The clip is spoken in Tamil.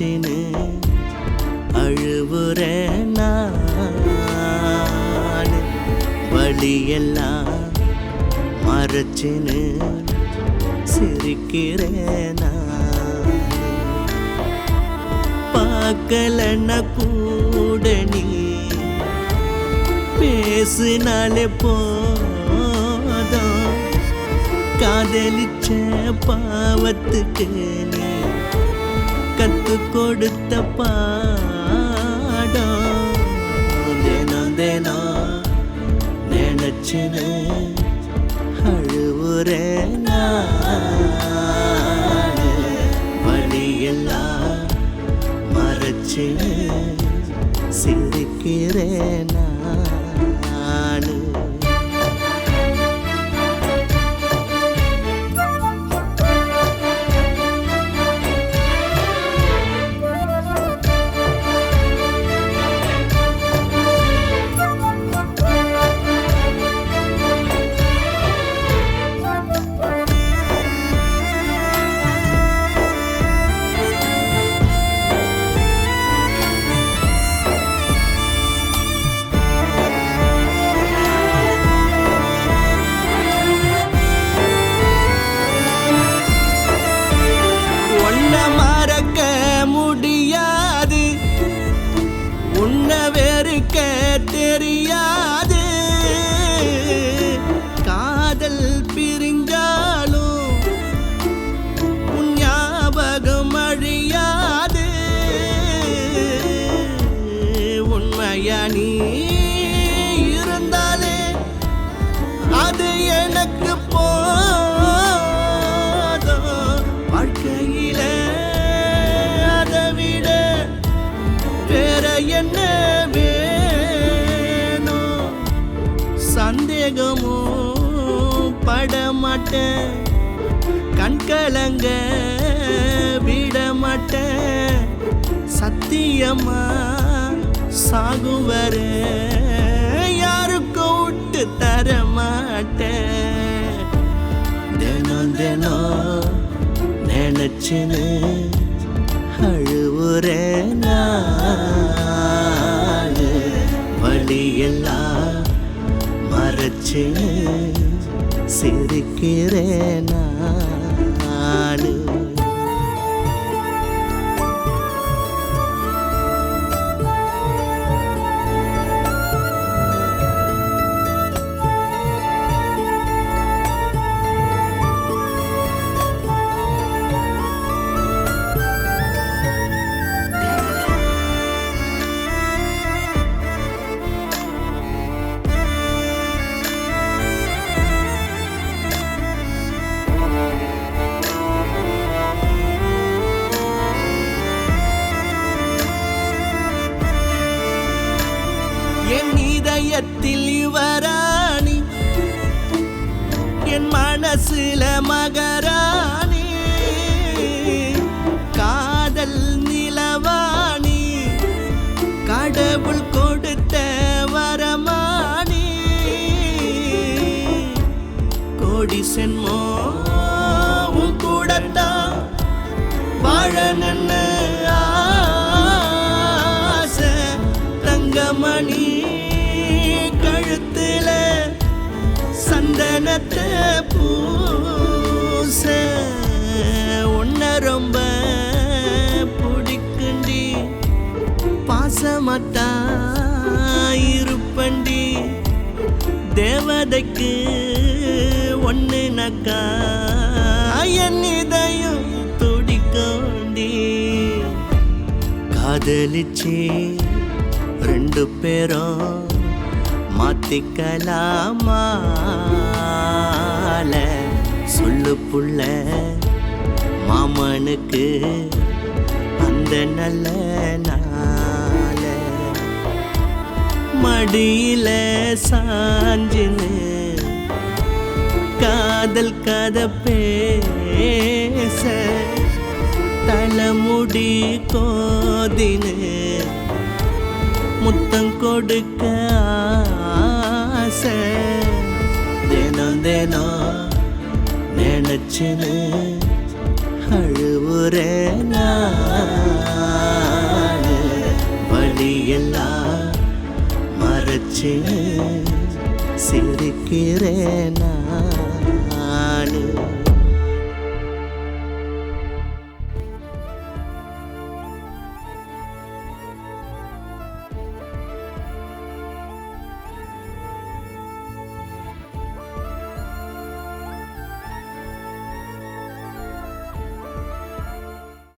போச்சேன்னு அழுவுற நான். வழியெல்லாம் மறைச்சேன்னு சிரிக்கிறேன் பார்க்கலன்னா கூட நீ பேசினாலே போதும். காதலிச்ச பாவத்துக்கு நீ கத்து கொடுத்த பாடம். தினம் தினம் நினைச்சுன்னு அழுவுறேன் வழியெல்லாம் மறைச்சு சிந்திக்கிறேன் வேகமும் படமாட்டேன். கண்கலங்க விடமாட்டேன். சத்தியமா சாகுவர யாருக்கும் விட்டு தர மாட்டேன் தினம் தினம் நினைச்சுன்னு அழுவுறேன் நானு. வழியெல்லாம் மறைச்சு சிரிக்கிறேன் நானு. சில மகராணி காதல் நிலவாணி கடவுள் கொடுத்த வரமாணி கோடி சென்மோ உன் கூடத்தான் வாழ நின்று சந்தனத்தை பூச உன்ன ரொம்ப பிடிக்குண்டி. பாசமத்தா இருப்பண்டி. தேவதைக்கு ஒன்று நக்கா என் இதயம் துடிக்கோண்டி. காதலிச்சு ரெண்டு பேரும் மாத்திக்கலாமால சொல்லு புள்ள மாமனுக்கு அந்த நல்ல நாள. மடியில சாஞ்சின்னு காதல் கதை பேச தலைமுடி கோதினு முத்தம் கொடுக்க ஆசை தினம் தினம் நினைச்சுன்னு அழுவுறேன் நானு. வழியெல்லாம் மறைச்சு சிரிக்கிறேன் நானு